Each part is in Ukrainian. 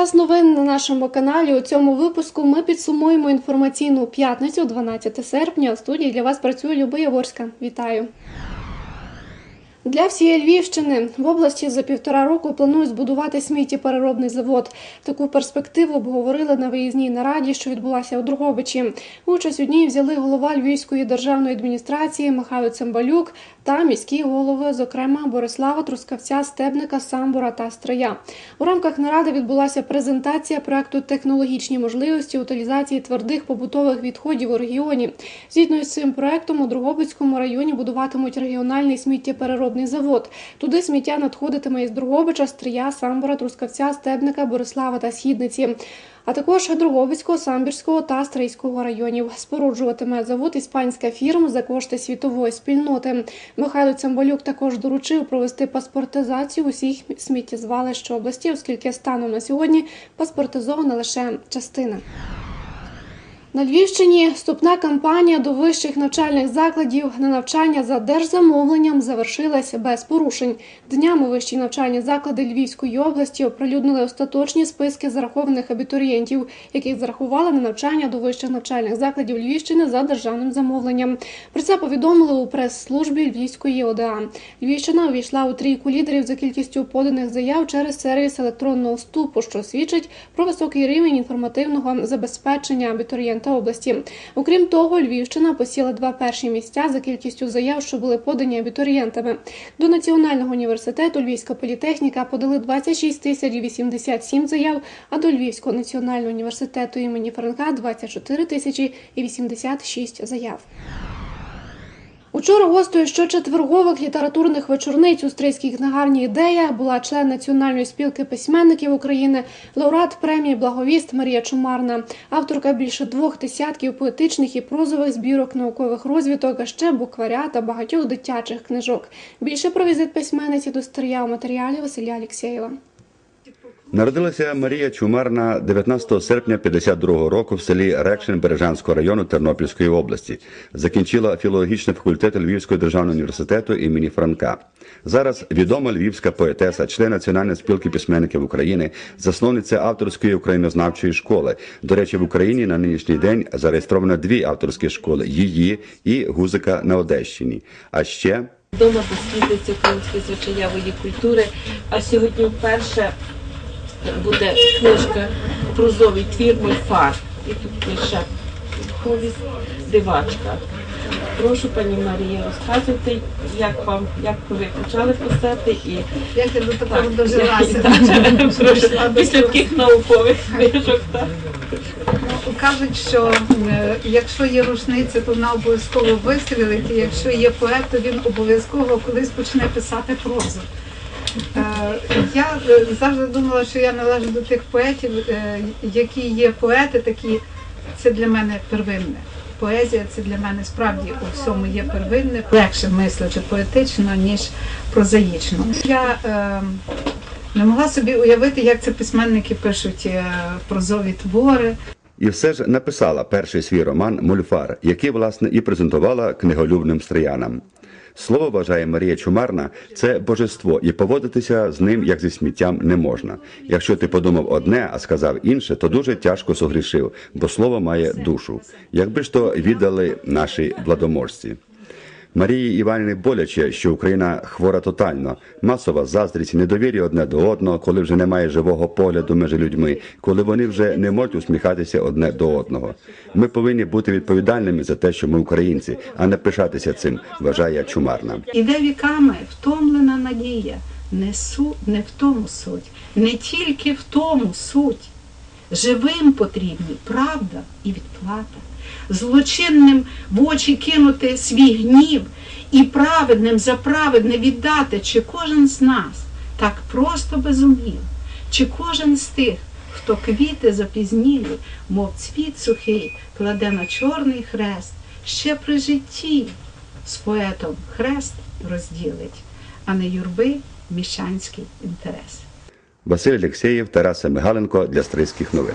час новин на нашому каналі. У цьому випуску ми підсумуємо інформаційну п'ятницю, 12 серпня. У студії для вас працює Люба Яворська. Вітаю. Для всієї Львівщини в області за півтора року планують збудувати сміттєпереробний завод. Таку перспективу обговорили на виїзній нараді, що відбулася у Другобичі. Участь у ній взяли голова Львівської державної адміністрації Михайло Цимбалюк та міські голови, зокрема Борислава Трускавця, Стебника, Самбура та Стрия. У рамках наради відбулася презентація проекту технологічні можливості утилізації твердих побутових відходів у регіоні. Згідно з цим проектом у Другобицькому районі будуватимуть регіональний сміттєпереробний завод. Туди сміття надходитиме із Другобича, Стрия, Самбора, Трускавця, Стебника, Борислава та Східниці. А також Другобицького, Самбірського та Стрийського районів споруджуватиме завод іспанська фірма за кошти світової спільноти. Михайло Цимбалюк також доручив провести паспортизацію усіх сміттєзвалищ області, оскільки станом на сьогодні паспортизована лише частина. На Львівщині вступна кампанія до вищих навчальних закладів на навчання за держзамовленням завершилась без порушень. Днями вищі навчальні заклади Львівської області оприлюднили остаточні списки зарахованих абітурієнтів, яких зарахували на навчання до вищих навчальних закладів Львівщини за державним замовленням. Про це повідомили у прес-службі Львівської ОДА. Львівщина увійшла у трійку лідерів за кількістю поданих заяв через сервіс електронного вступу, що свідчить про високий рівень інформативного забезпечення абітурієнта області. Окрім того, Львівщина посіла два перші місця за кількістю заяв, що були подані абітурієнтами. До Національного університету Львівська політехніка подали 26 тисяч 87 заяв, а до Львівського національного університету імені Франка 24 тисячі і 86 заяв. Учора гостею щочетвергових літературних вечорниць у стрийській книгарні ідея була член Національної спілки письменників України, лауреат премії Благовіст Марія Чумарна, авторка більше двох десятків поетичних і прозових збірок наукових розвиток, а ще букваря та багатьох дитячих книжок. Більше про візит письменниці до Стрия у матеріалі Василя Алєксєєва. Народилася Марія Чумарна 19 серпня 52 року в селі Рекшин Бережанського району Тернопільської області. Закінчила філологічний факультет Львівського державного університету імені Франка. Зараз відома львівська поетеса, член Національної спілки письменників України, засновниця авторської українознавчої школи. До речі, в Україні на нинішній день зареєстровано дві авторські школи: її і Гузика на Одещині. А ще Вдома дослідниці української звичаєвої культури. А сьогодні вперше буде книжка прозовий твір Мольфар. І тут пише повість дивачка. Прошу, пані Марія, розказуйте, як вам, як ви почали писати і Як ти до такого Так, дожилася? після таких наукових книжок. Так. Ну, Кажуть, що е, якщо є рушниця, то вона обов'язково вистрілить, і якщо є поет, то він обов'язково колись почне писати прозу. Е, Я е, завжди думала, що я належу до тих поетів, е, які є поети, такі це для мене первинне. Поезія це для мене справді у всьому є первинне, легше мислячи поетично, ніж прозаїчно. Я е, не могла собі уявити, як це письменники пишуть прозові твори. І все ж написала перший свій роман Мульфар, який власне і презентувала книголюбним стріянам. Слово вважає Марія Чумарна це божество, і поводитися з ним як зі сміттям не можна. Якщо ти подумав одне, а сказав інше, то дуже тяжко согрішив, бо слово має душу. Якби ж то віддали наші владоможці. Марії Іванівні боляче, що Україна хвора тотально, масова заздрість, недовір'я одне до одного, коли вже немає живого погляду між людьми, коли вони вже не можуть усміхатися одне до одного. Ми повинні бути відповідальними за те, що ми українці, а не пишатися цим, вважає Чумарна. Іде віками втомлена надія. Не, су, не в тому суть, не тільки в тому суть. Живим потрібні правда і відплата. Злочинним в очі кинути свій гнів і праведним за праведне віддати, чи кожен з нас так просто безумів, чи кожен з тих, хто квіти запізнілі, мов цвіт сухий, кладе на чорний хрест, ще при житті з поетом хрест розділить, а не юрби міщанський інтерес. Василь Алєксєєв, Тараса Мигаленко для Стрийських новин.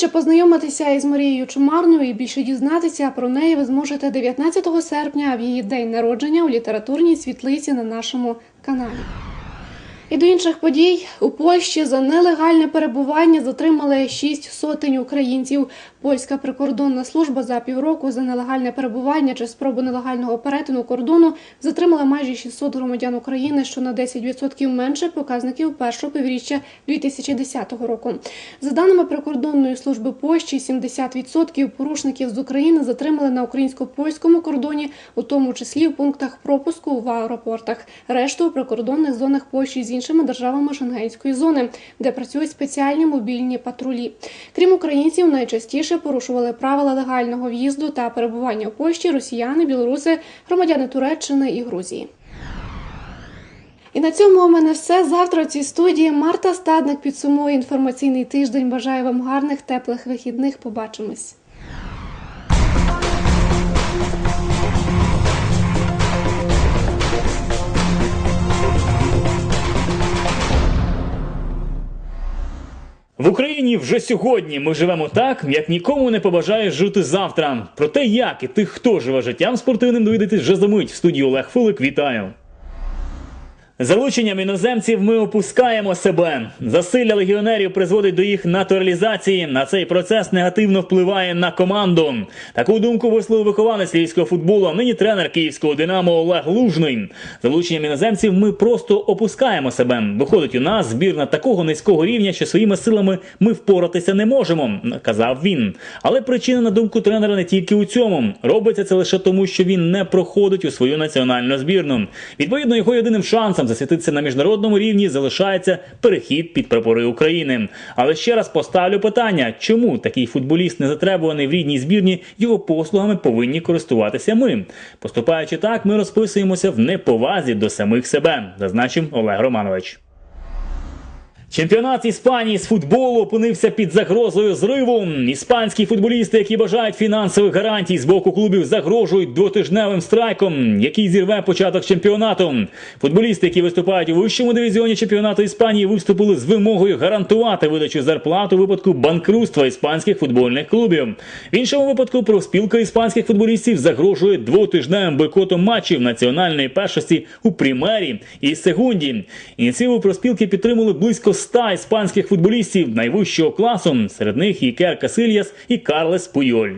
Ближче познайомитися із Марією Чумарною і більше дізнатися про неї ви зможете 19 серпня в її день народження у літературній світлиці на нашому каналі. І до інших подій у Польщі за нелегальне перебування затримали шість сотень українців. Польська прикордонна служба за півроку за нелегальне перебування чи спробу нелегального перетину кордону затримала майже 600 громадян України, що на 10% менше показників першого півріччя 2010 року. За даними прикордонної служби Польщі, 70% порушників з України затримали на українсько-польському кордоні, у тому числі в пунктах пропуску в аеропортах. Решту у прикордонних зонах Польщі з іншими державами Шенгенської зони, де працюють спеціальні мобільні патрулі. Крім українців, найчастіше порушували правила легального в'їзду та перебування у Польщі росіяни, білоруси, громадяни Туреччини і Грузії. І на цьому у мене все. Завтра у цій студії Марта Стадник підсумує інформаційний тиждень. Бажаю вам гарних, теплих вихідних. Побачимось. В Україні вже сьогодні ми живемо так, як нікому не побажає жити завтра. Про те, як і тих, хто живе життям спортивним, довідатись вже за мить. В студії Олег Фулик. Вітаю. Залученням іноземців ми опускаємо себе. Засилля легіонерів призводить до їх натуралізації. На цей процес негативно впливає на команду. Таку думку висловив вихованець львівського футболу, а нині тренер київського динамо Олег Лужний. Залученням іноземців ми просто опускаємо себе. Виходить, у нас збірна такого низького рівня, що своїми силами ми впоратися не можемо, казав він. Але причина, на думку тренера, не тільки у цьому. Робиться це лише тому, що він не проходить у свою національну збірну. Відповідно, його єдиним шансом засвітитися на міжнародному рівні залишається перехід під прапори України. Але ще раз поставлю питання: чому такий футболіст не затребуваний в рідній збірні, його послугами повинні користуватися ми? Поступаючи так, ми розписуємося в неповазі до самих себе, зазначив Олег Романович. Чемпіонат Іспанії з футболу опинився під загрозою зриву. Іспанські футболісти, які бажають фінансових гарантій з боку клубів, загрожують двотижневим страйком, який зірве початок чемпіонату. Футболісти, які виступають у вищому дивізіоні чемпіонату Іспанії, виступили з вимогою гарантувати видачу зарплат у випадку банкрутства іспанських футбольних клубів. В іншому випадку профспілка іспанських футболістів загрожує двотижневим бойкотом матчів національної першості у Прімері і Сегунді. Ініціативу профспілки підтримали близько 100 іспанських футболістів найвищого класу. Серед них Ікер Касильяс і Карлес Пуйоль.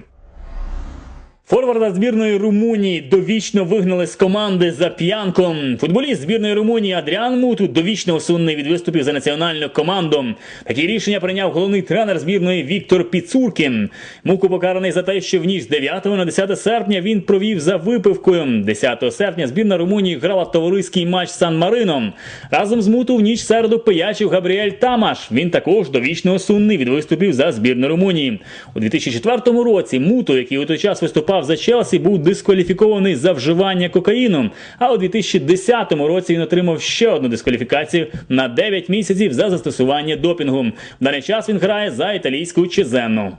Форварда збірної Румунії довічно вигнали з команди за п'янку. Футболіст збірної Румунії Адріан Муту довічно усунений від виступів за національну команду. Такі рішення прийняв головний тренер збірної Віктор Піцуркін. Муку покараний за те, що в ніч з 9 на 10 серпня він провів за випивкою. 10 серпня збірна Румунії грала товариський матч Сан Марино. Разом з Муту в ніч середу пиячив Габріель Тамаш. Він також довічно усунений від виступів за збірну Румунії. У 2004 році Муту, який у той час виступав за Челсі, був дискваліфікований за вживання кокаїну. А у 2010 році він отримав ще одну дискваліфікацію на 9 місяців за застосування допінгу. В даний час він грає за італійську Чезенну.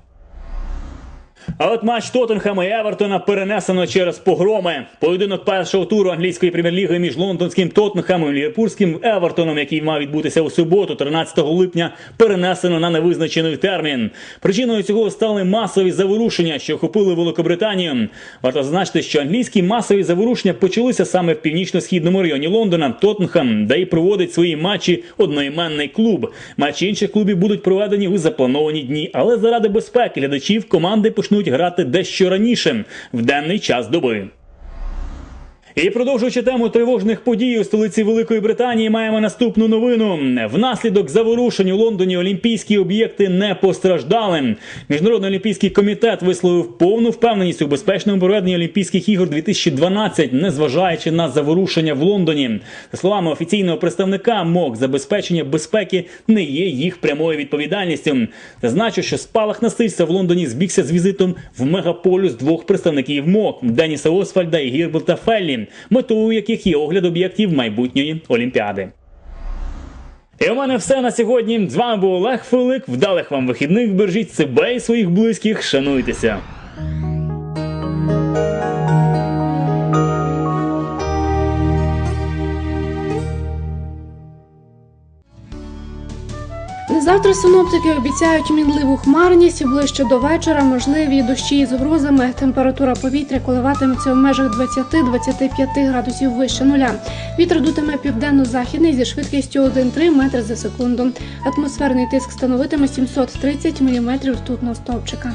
А от матч Тоттенхема і Евертона перенесено через погроми. Поєдинок першого туру англійської прем'єр-ліги між лондонським Тоттенхемом і Ліверпульським Евертоном, який мав відбутися у суботу, 13 липня, перенесено на невизначений термін. Причиною цього стали масові заворушення, що охопили Великобританію. Варто зазначити, що англійські масові заворушення почалися саме в північно-східному районі Лондона. Тоттенхем, де і проводить свої матчі одноіменний клуб. Матчі інших клубів будуть проведені у заплановані дні, але заради безпеки глядачів команди почнуть грати дещо раніше в денний час доби. І продовжуючи тему тривожних подій у столиці Великої Британії, маємо наступну новину. Внаслідок заворушень у Лондоні олімпійські об'єкти не постраждали. Міжнародний олімпійський комітет висловив повну впевненість у безпечному проведенні Олімпійських ігор 2012, незважаючи на заворушення в Лондоні. За словами офіційного представника, МОК забезпечення безпеки не є їх прямою відповідальністю. Зазначу, що спалах насильства в Лондоні збігся з візитом в мегаполюс двох представників МОК Деніса Освальда і Гірберта Феллі метою яких є огляд об'єктів майбутньої олімпіади. І у мене все на сьогодні. З вами був Олег Филик. Вдалих вам вихідних. Бережіть себе і своїх близьких. Шануйтеся. Завтра синоптики обіцяють мінливу хмарність ближче до вечора, можливі дощі із грозами. Температура повітря коливатиметься в межах 20-25 градусів вище нуля. Вітер дутиме південно-західний зі швидкістю 1,3 метри за секунду. Атмосферний тиск становитиме 730 мм ртутного стовпчика.